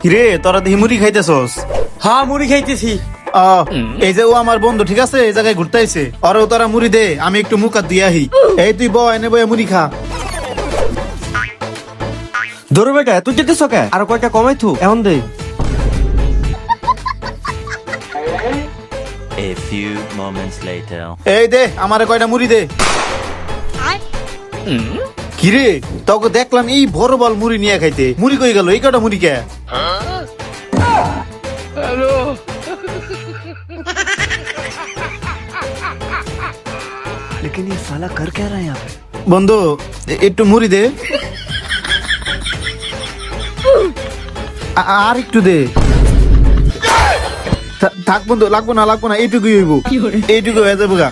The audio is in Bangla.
কিরে তোরা দেখি মুড়ি খাইতেছস? হ্যাঁ মুড়ি খাইতেছি। এই যে ও আমার বন্ধু ঠিক আছে? এই জায়গায় ঘুরতে আইছে। ওরও তোরা মুড়ি দে আমি একটু মুখ হাত দিয়ে আহি। এই তুই ব এনে বয়ে মুড়ি খা। ধরো বেটা তুই যেতেছ কে? আর কয়টা কমাই থু এখন দে। A few moments later. এই দে আমারে কয়টা মুড়ি দে। কিরে তোকে দেখলাম এই বড় বল মুড়ি নিয়ে খাইতে মুড়ি কই গেল এই কটা মুড়ি কে लेकिन ये साला कर क्या रहा है यहाँ पे বন্ধু এ- একটু মুড়ি দে আ- আর একটু দে থা- থাক বন্ধু লাগবো না লাগবো না এইটুকুই হইব এইটুকু হয়ে যাবো গা